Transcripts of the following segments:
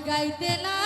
গাইতে না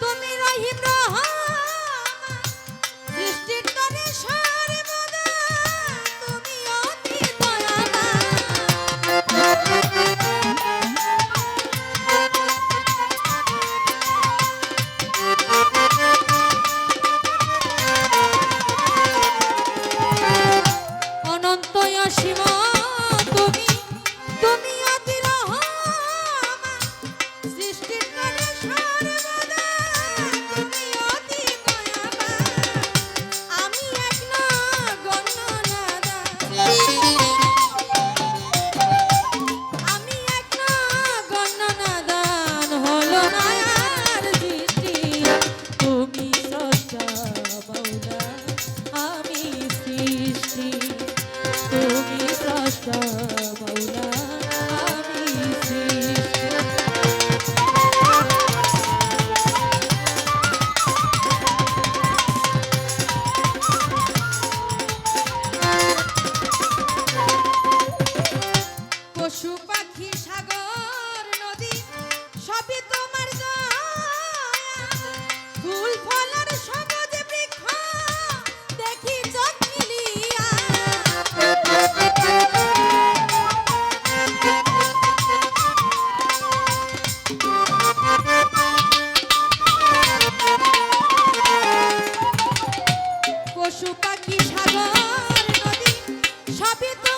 তুমি রহিম রহা। সাগর নদী সবই তো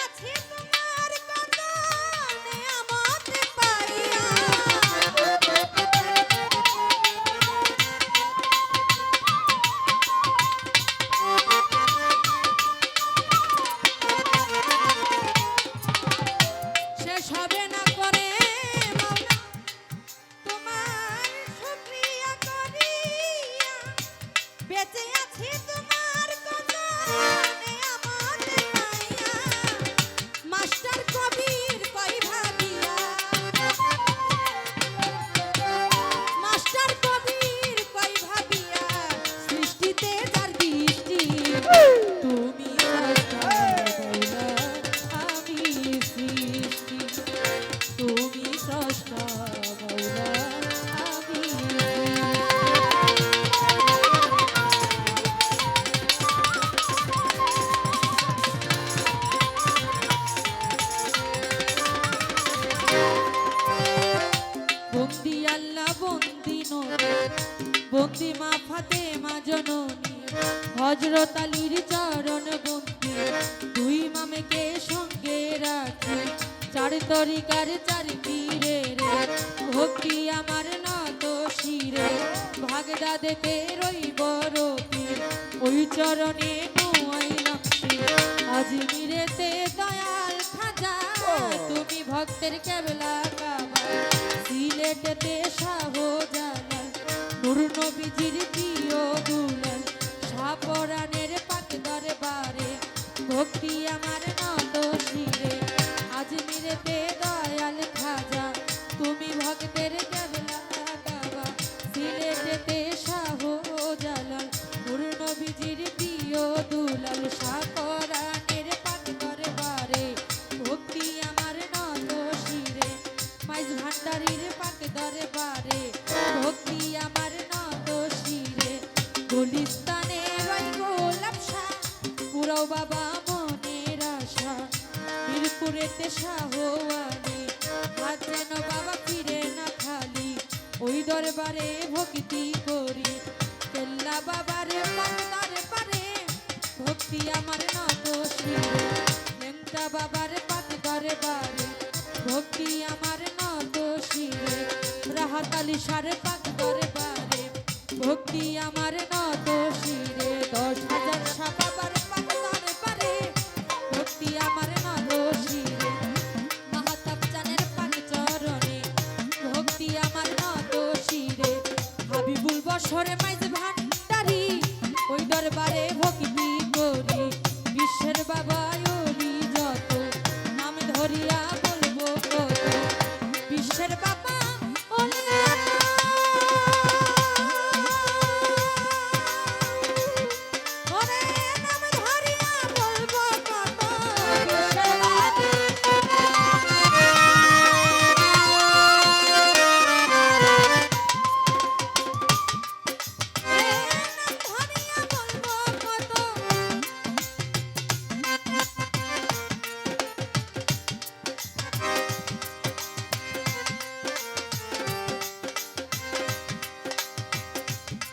হজরতালির চরণ বন্ধু দুই মামেকে সঙ্গে রাখি, চার তরিকার চার পীরে রে ভক্তি আমার নত শিরে ভাগদা দেখে রইব রতি ওই চরণে নোয়াইলাম আজমিরেতে দয়াল খাজা, তুমি ভক্তের কেবলা কাবা সিলেটেতে শাহ জালাল নূর নবীজির প্রিয় দুল আমার দরবারে ভক্তি করি। কেল্লা বাবারে পাতার পারে, ভক্তি আমার নত শিরে লেংটা বাবার পাত দরবারে ভক্তি আমার নত শিরে রাহাত আলী সার পাক দরবারে ভক্তি আমার নত শিরে হাবিবুল বসরে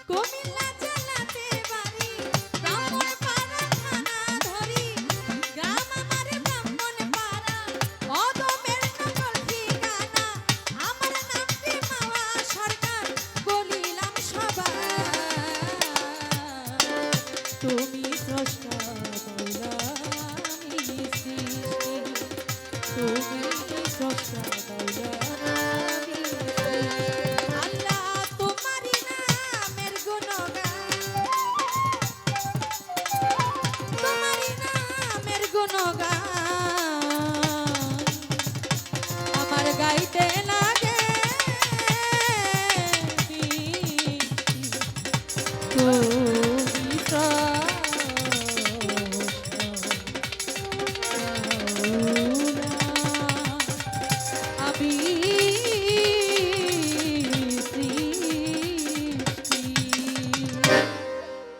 কুমিল্লা নগা